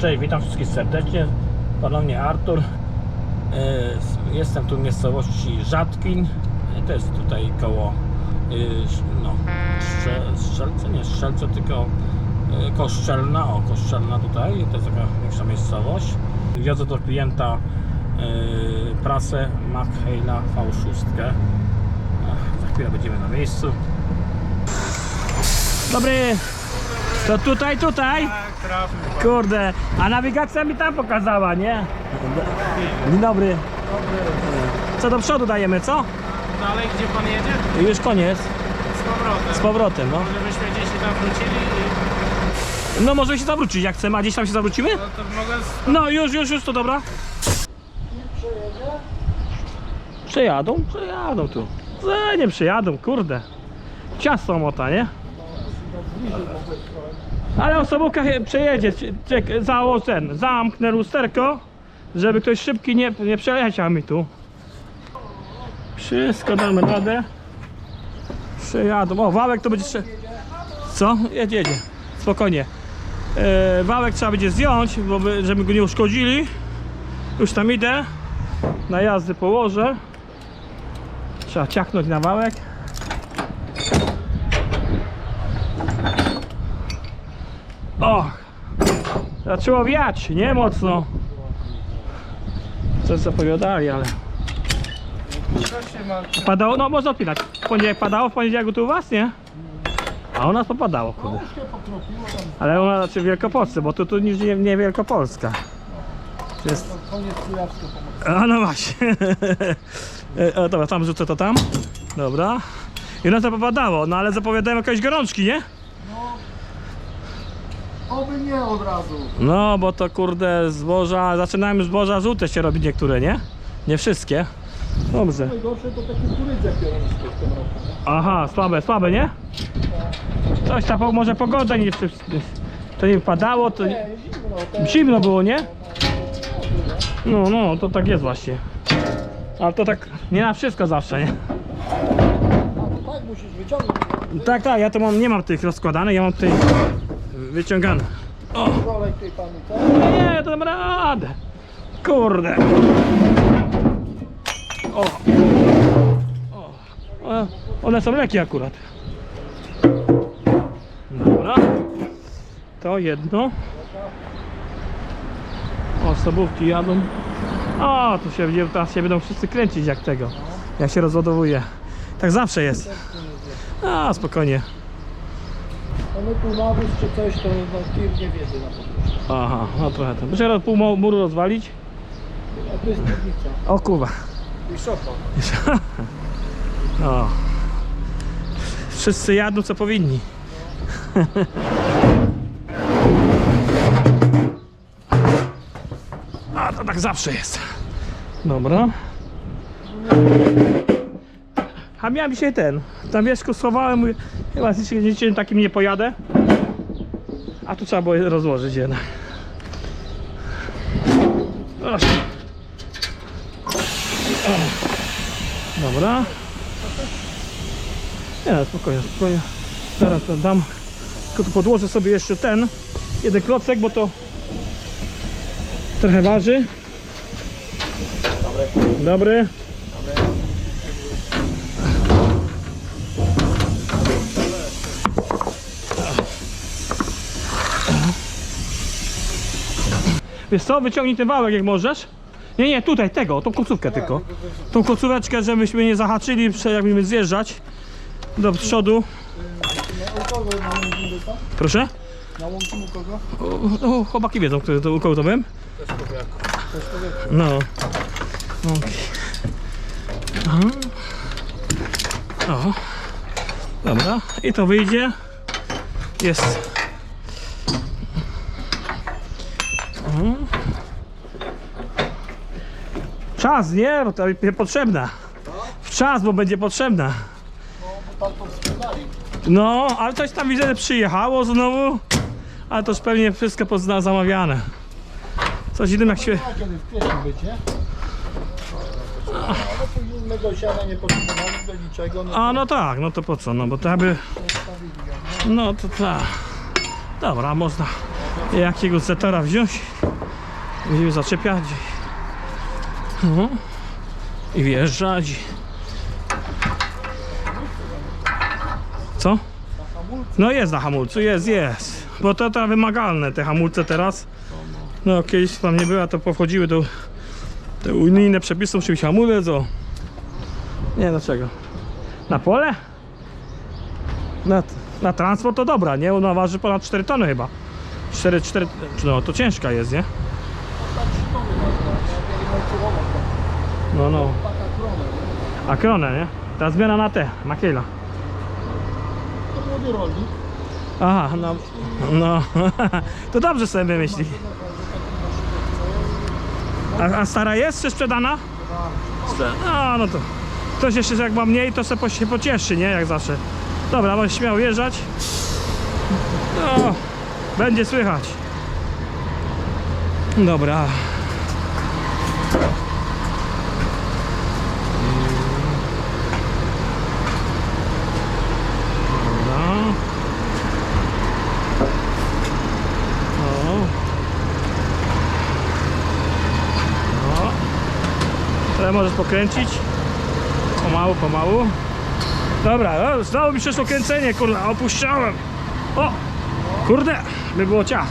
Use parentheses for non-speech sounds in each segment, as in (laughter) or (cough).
Cześć, witam wszystkich serdecznie. Ponownie Artur. E, Jestem tu w miejscowości Rzadkin. E, To jest tutaj koło e, no, Strzelce, nie Strzelce, tylko Koszczelna. O, Koszczelna tutaj, to jest taka większa miejscowość. Wiozę do klienta prasę McHale'a V6. Ach, Za chwilę będziemy na miejscu. Dobry, to tutaj, tutaj. Tak. Kurde, a nawigacja mi tam pokazała, nie? Dzień dobry. Co do przodu dajemy, co? Dalej, gdzie pan jedzie? Już koniec. Z powrotem. Z powrotem, no. Może byśmy gdzieś tam wrócili i... No może się zawrócić jak chcemy, a gdzieś tam się zawrócimy? No to mogę... No już, już, już, to dobra. Przejadą? Przejadą tu. E, nie przejadą, kurde. Ciasto mota, nie? Ale osobówka je- przejedzie. Czek, ten, zamknę lusterko, żeby ktoś szybki nie, nie przeleciał mi tu. Wszystko damy radę. Przejadą. O, wałek to będzie... Co? Jedzie, jedzie. Spokojnie. E, wałek trzeba będzie zdjąć, bo by, żeby go nie uszkodzili. Już tam idę. Na jazdy położę. Trzeba ciachnąć na wałek. O! Zaczęło wiać, nie mocno. Coś zapowiadali, ale... Padało, no można odpinać. Poniedziałek padało, w poniedziałek tu u was, nie? A u nas popadało, kurde. Ale u nas znaczy w Wielkopolsce, bo tu, tu niż nie, nie Wielkopolska. Jest... A no właśnie. (laughs) E, o, dobra, tam rzucę to tam. Dobra. I u nas to popadało, no ale zapowiadają jakieś gorączki, nie? Oby nie od razu. No, bo to kurde zboża, zaczynają zboża żółte się robić niektóre, nie? Nie wszystkie. Dobrze. Najgorsze to w tym roku. Aha, słabe, słabe, nie? Coś tam, po- może pogoda nie przy- To nie padało, to nie... Nie, zimno, te... Zimno było, nie? No, no, to tak jest właśnie. Ale to tak nie na wszystko zawsze, nie? A to tak musisz wyciągnąć. Tak, tak, ja to mam, nie mam tych rozkładanych, ja mam tutaj wyciągane. O, nie, to dam radę. Kurde. O. o. One są lekkie akurat. Dobra. To jedno. Osobówki jadą. O, tu się teraz się będą wszyscy kręcić jak tego. Jak się rozładowuje. Tak zawsze jest. A, spokojnie. A my tu nawóz czy coś, to no, tir nie wiedzy na pewno. Aha, no trochę tam. Muszę pół mu- muru rozwalić. A to jest piwnica. O kurwa. I szopa. O. (laughs) Wszyscy jadą co powinni. (laughs) A to tak zawsze jest. Dobra. A miałem dzisiaj ten. Na wierzchu schowałem. mówię, Chyba z niczym- takim nie pojadę. A tu trzeba było je rozłożyć jednak. Dobra. Nie, spokojnie, spokojnie. Zaraz to dam. Tylko tu podłożę sobie jeszcze ten jeden klocek, bo to trochę waży. Dobry. Wiesz co, wyciągnij ten wałek jak możesz. Nie, nie, tutaj, tego, tą końcówkę tylko. Tą końcóweczkę, żebyśmy nie zahaczyli, jak będziemy zjeżdżać do przodu. Proszę? Na u kogo? Chłopaki wiedzą, który to, u kogo to byłem. No. Okay. Aha. O. Dobra. I to wyjdzie. Jest. O. Czas, nie? Bo to będzie potrzebna. W czas, bo będzie potrzebna. No. No, ale coś tam widzę, że przyjechało znowu. Ale to już pewnie wszystko pozna zamawiane. Coś innym jak się... A kiedy w kwietniu być, nie? Ale to innego siana nie potrzebowali do niczego. No A no tak, no to po co? No bo to jak nie? No to tak. Dobra, można. Jakiego zetora wziąć? Będziemy zaczepiać. No. I wjeżdżać. Co? No jest na hamulcu, jest, jest. Bo to teraz wymagalne te hamulce teraz. No kiedyś tam nie była, to powchodziły do te unijne przepisy, musi być hamulec, o. Nie, dlaczego? Na pole? Na, na transport to dobra, nie? Ona waży ponad 4 tony chyba. 4, 4, no to ciężka jest, nie? No, no. A kronę, nie? Ta zmiana na te, na Kiela. To młody rolnik. Aha, no. No. (laughs) To dobrze sobie wymyśli. A, a stara jest czy sprzedana? Sprze- No, to. Ktoś jeszcze jak ma mniej, to se się pocieszy, nie? Jak zawsze. Dobra, możesz śmiało jeżdżać. No, będzie słychać. Dobra. Teraz możesz pokręcić. Pomału, pomału. Dobra, o, znowu mi przeszło kręcenie, kurde, opuszczałem. O! Kurde, by było ciach.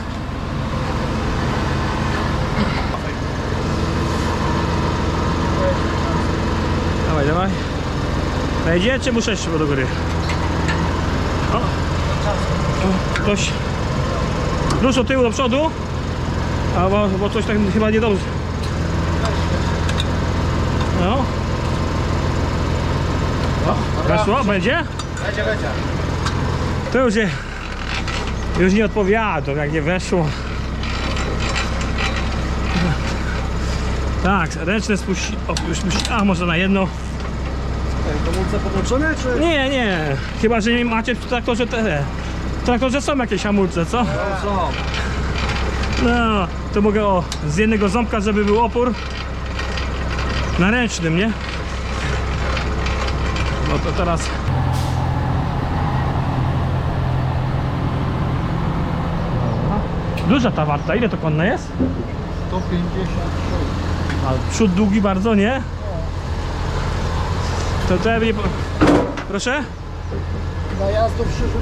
Dawaj, dawaj. Wejdzie, czy muszę jeszcze do góry? O. o ktoś. Rusz od tyłu do przodu. A bo, bo coś tak chyba niedobrze. No. O, weszło? Będzie? Będzie, będzie. To już nie, już nie odpowiadam, jak nie weszło. Tak, ręczne spuści. O, już spuści. A, może na jedno. Komórce podłączone, czy? Nie, nie. Chyba, że nie macie w traktorze te. W traktorze są jakieś hamulce, co? Są. No, to mogę o, z jednego ząbka, żeby był opór. Na ręcznym, nie? No to teraz. Duża ta warta, ile to konne jest? 156. A przód długi bardzo, nie? To to ja nie... po- Proszę? Najazdów przyszedł.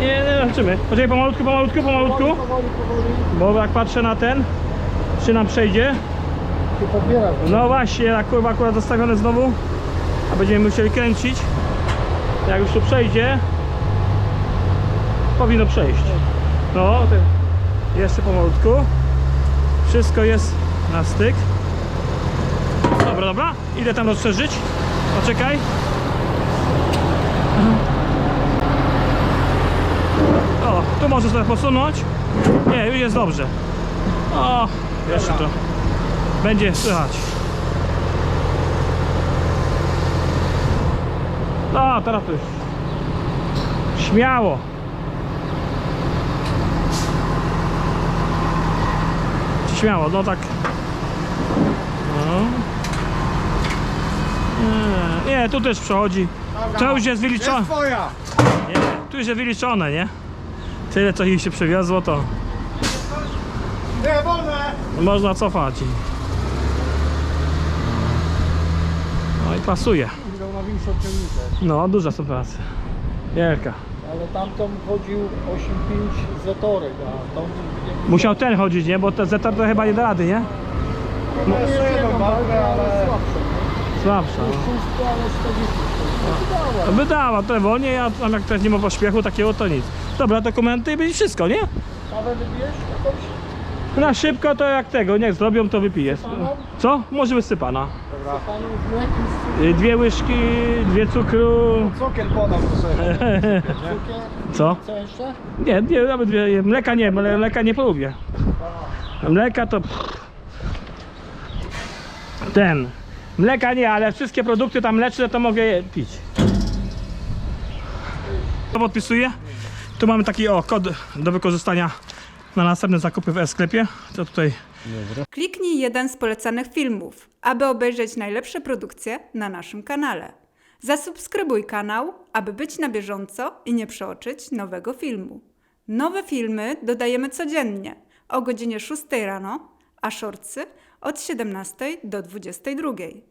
Nie, nie, zobaczymy. Poczekaj, pomalutku, pomalutku, pomalutku. Powoli, powoli, powoli. Bo jak patrzę na ten, czy nam przejdzie. No właśnie, jak kurwa akurat zostawione znowu, a będziemy musieli kręcić. Jak już tu przejdzie, powinno przejść. No, to jeszcze pomalutku. Wszystko jest na styk. Dobra, dobra. Idę tam rozszerzyć. Poczekaj. O, tu możesz sobie posunąć. Nie, już jest dobrze. O, jeszcze to. Będzie słychać. No, teraz już. Śmiało. Śmiało, no tak. No. Nie, nie, tu też przechodzi. To już jest wyliczone. Jest twoja. Nie, tu już jest wyliczone, nie? Tyle co ich się przewiozło, to Nie, wolne. można cofać. No i pasuje. No, duże są prace. Wielka. Ale tamtą chodził 8,5 zetorek, a tą... Musiał ten chodzić, nie? Bo te Zetor to chyba nie da rady, nie? No jeszcze jedną walkę, ale... Słabsze. Słabsza. no. Szóstka, ale 40. No. Wydała to wolniej, a tam jak ktoś nie ma pośpiechu takiego, to nic. Dobra, dokumenty i będzie wszystko, nie? Kawę wybijesz jakąś? Na szybko to jak tego, niech zrobią, to wypiję. Co? Może wysypana. Dobra. Dwie łyżki, dwie cukru. cukier podam sobie. (laughs) Co? Co jeszcze? Nie, nie, nawet dwie, mleka nie, mle- mleka nie polubię. Mleka to... Ten. Mleka nie, ale wszystkie produkty tam mleczne to mogę je pić. To podpisuję. Tu mamy taki o, kod do wykorzystania na następne zakupy w e-sklepie. To tutaj Kliknij jeden z polecanych filmów, aby obejrzeć najlepsze produkcje na naszym kanale. Zasubskrybuj kanał, aby być na bieżąco i nie przeoczyć nowego filmu. Nowe filmy dodajemy codziennie o godzinie 6 rano, a shortsy od 17 do 22.